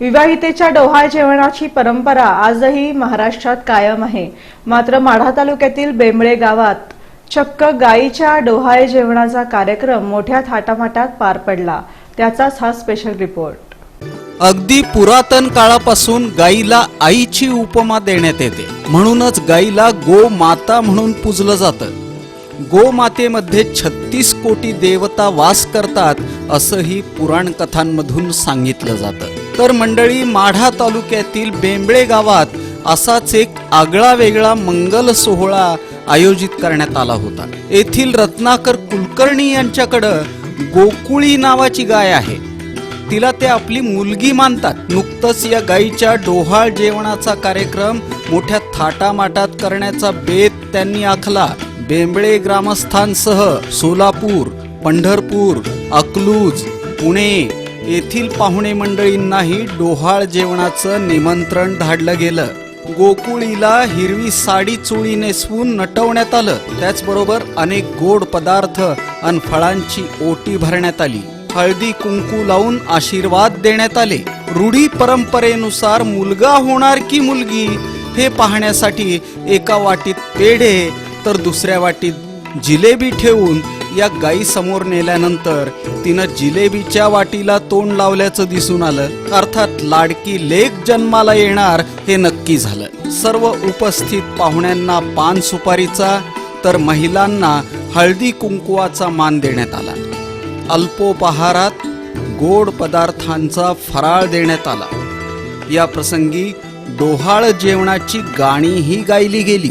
विवाहितेच्या डोहाळ जेवणाची परंपरा आजही महाराष्ट्रात कायम आहे. मात्र माढा तालुक्यातील बेंबळे गावात चक्क गायीच्या डोहाळ जेवणाचा कार्यक्रम मोठ्या थाटामाटात पार पडला. त्याचाच हा स्पेशल रिपोर्ट अगदी पुरातन काळापासून गाईला आईची उपमा देण्यात येते. म्हणूनच गाईला गो माता म्हणून पूजलं जातं. गोमातेमध्ये छत्तीस कोटी देवता वास करतात असंही पुराण कथांमधून सांगितलं जातं. तर मंडळी माढा तालुक्यातील बेंबळे गावात असाच एक आगळा वेगळा मंगल सोहळा आयोजित करण्यात आला होता. येथील रत्नाकर कुलकर्णी यांच्याकडं गोकुळी नावाची गाय आहे. तिला ते आपली मुलगी मानतात. नुकतंच या गायीच्या डोहाळ जेवणाचा कार्यक्रम मोठ्या थाटामाटात करण्याचा बेत त्यांनी आखला. बेंबळे ग्रामस्थांसह सोलापूर पंढरपूर अकलूज पुणे येथील पाहुणे मंडळींनाही डोहाळ जेवणाचं निमंत्रण धाडलं गेलं. गोकुळीला हिरवी साडी चोळी नेसवून नटवण्यात आलं. त्याचबरोबर अनेक गोड पदार्थ आणि फळांची ओटी भरण्यात आली. हळदी कुंकू लावून आशीर्वाद देण्यात आले. रूढी परंपरेनुसार मुलगा होणार की मुलगी हे पाहण्यासाठी एका वाटीत पेढे तर दुसऱ्या वाटीत जिलेबी ठेवून या गाई समोर नेल्यानंतर तिनं जिलेबीच्या वाटीला तोंड लावल्याचं दिसून आलं. अर्थात लाडकी लेख जन्माला येणार हे नक्की झालं. सर्व उपस्थित पाहुण्यांना पान सुपारीचा तर महिलांना हळदी कुंकुवाचा मान देण्यात आला. अल्पोपहारात गोड पदार्थांचा फराळ देण्यात आला. या प्रसंगी डोहाळ जेवणाची गाणीही गायली गेली.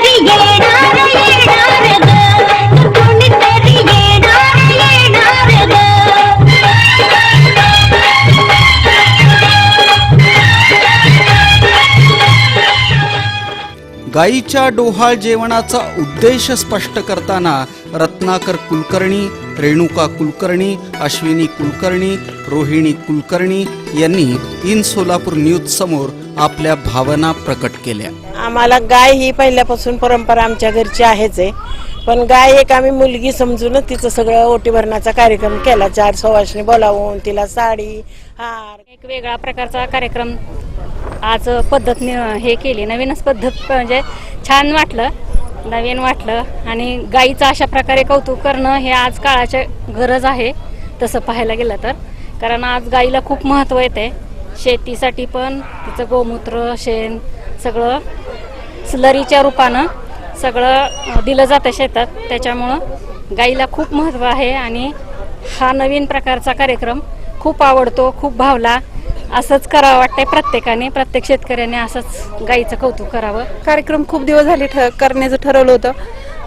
गायीच्या डोहाळ जेवणाचा उद्देश स्पष्ट करताना रत्नाकर कुलकर्णी रेणुका कुलकर्णी अश्विनी कुलकर्णी रोहिणी कुलकर्णी यांनी इन सोलापूर न्यूज समोर आपल्या भावना प्रकट केल्या. आम्हाला गाय ही पहिल्यापासून परंपरा आमच्या घरची आहेच आहे. पण गाय एक आम्ही मुलगी समजूनच तिचं सगळं ओटी भरण्याचा कार्यक्रम केला. चार सवाशणी बोलावून तिला साडी हार. एक वेगळा प्रकारचा कार्यक्रम आज पद्धत हे केली. नवीनच पद्धत म्हणजे छान वाटलं. नवीन वाटलं. आणि गाईचं अशा प्रकारे कौतुक करणं हे आज काळाची गरज आहे तसं पाहायला गेलं तर. कारण आज गाईला खूप महत्त्व येते शेतीसाठी पण तिचं गोमूत्र शेण सगळं स्लरीच्या रूपानं सगळं दिलं जातं शेतात. त्याच्यामुळं गाईला खूप महत्त्व आहे. आणि हा नवीन प्रकारचा कार्यक्रम खूप आवडतो खूप भावला. असंच करावं वाटतंय प्रत्येकाने प्रत्येक शेतकऱ्याने असंच गाईचं कौतुक करावं. कार्यक्रम खूप दिवस झाले ठ करण्याचं ठरवलं होतं.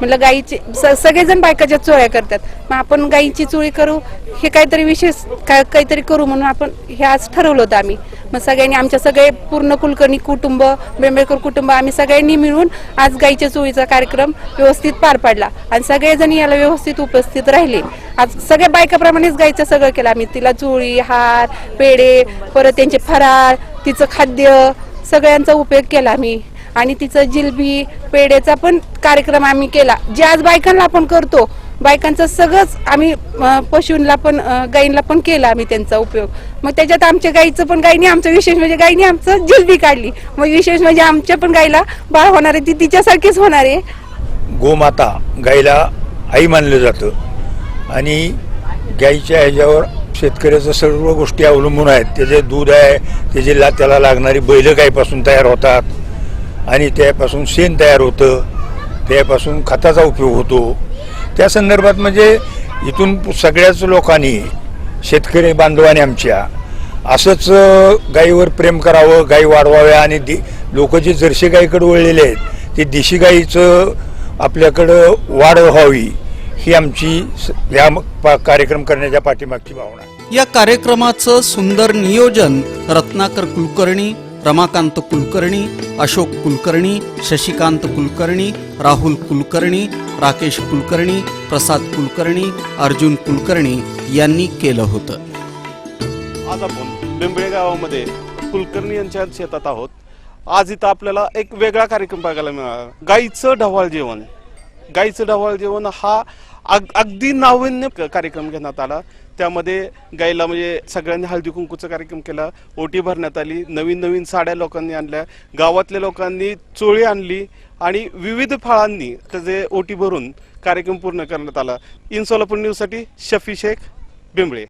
म्हटलं गाईची स सगळेजण बायकाच्या चोळ्या करतात. मग आपण गाईची चोळी करू हे काहीतरी विशेष का काहीतरी करू म्हणून आपण हे आज ठरवलं होतं आम्ही. मग सगळ्यांनी आमच्या सगळे पूर्ण कुलकर्णी कुटुंब बेंबेकर कुटुंब आम्ही सगळ्यांनी मिळून आज गाईच्या चोळीचा कार्यक्रम व्यवस्थित पार पाडला. आणि सगळेजण याला व्यवस्थित उपस्थित राहिले. आज सगळ्या बायकाप्रमाणेच गाईचं सगळं केलं आम्ही. तिला चोळी हार पेढे परत त्यांचे फराळ तिचं खाद्य सगळ्यांचा उपयोग केला आम्ही. आणि तिचं जिलबी पेढेचा पण कार्यक्रम आम्ही केला. जे आज बायकांना आपण करतो बायकांचं सगळंच आम्ही पशूंना पण अं, गायींना पण केला आम्ही त्यांचा उपयोग. मग त्याच्यात आमच्या गाईचं पण गायीने आमचं विशेष म्हणजे गायीने आमचं जिलबी काढली. मग विशेष म्हणजे आमच्या पण गाईला बाळ होणार आहे ती तिच्यासारखीच होणार आहे. गोमाता गाईला आई मानलं जातं. आणि गाईच्या ह्याच्यावर शेतकऱ्याचं सर्व गोष्टी अवलंबून आहेत. त्याचे दूध आहे त्याचे ला त्याला लागणारी बैल गाईपासून तयार होतात. आणि त्यापासून शेण तयार होतं. त्यापासून खताचा उपयोग होतो. त्या संदर्भात म्हणजे इथून सगळ्याच लोकांनी शेतकरी बांधवाने आमच्या असंच गाईवर प्रेम करावं गाई वाढवाव्या आणि दि लोक जे जर्सी गाईकडे वळलेले आहेत ते देशी गाईचं आपल्याकडं वाढ व्हावी ही आमची स- या पा- कार्यक्रम करण्याच्या पाठीमागची भावना आहे. या कार्यक्रमाचं सुंदर नियोजन रत्नाकर कुलकर्णी रमाकांत कुलकर्णी अशोक कुलकर्णी शशिकांत कुलकर्णी राहुल कुलकर्णी राकेश कुलकर्णी प्रसाद कुलकर्णी अर्जुन कुलकर्णी यांनी केलं होतं. आज आपण बिंबळे गावामध्ये कुलकर्णी यांच्या शेतात आहोत. आज इथं आपल्याला एक वेगळा कार्यक्रम बघायला मिळाला. गाईचं ढवाळ जेवण. गाईचं ढवाळ जेवण हा अग अगदी नाविन्य कार्यक्रम घेण्यात आला. त्यामध्ये गाईला म्हणजे सगळ्यांनी हळदी कुंकूचा कार्यक्रम केला. ओटी भरण्यात आली. नवीन नवीन साड्या लोकांनी आणल्या. गावातल्या लोकांनी चोळी आणली आणि विविध फळांनी त्याचे ओटी भरून कार्यक्रम पूर्ण करण्यात आला. इन सोलापूर न्यूजसाठी शफी शेख बिंबळे.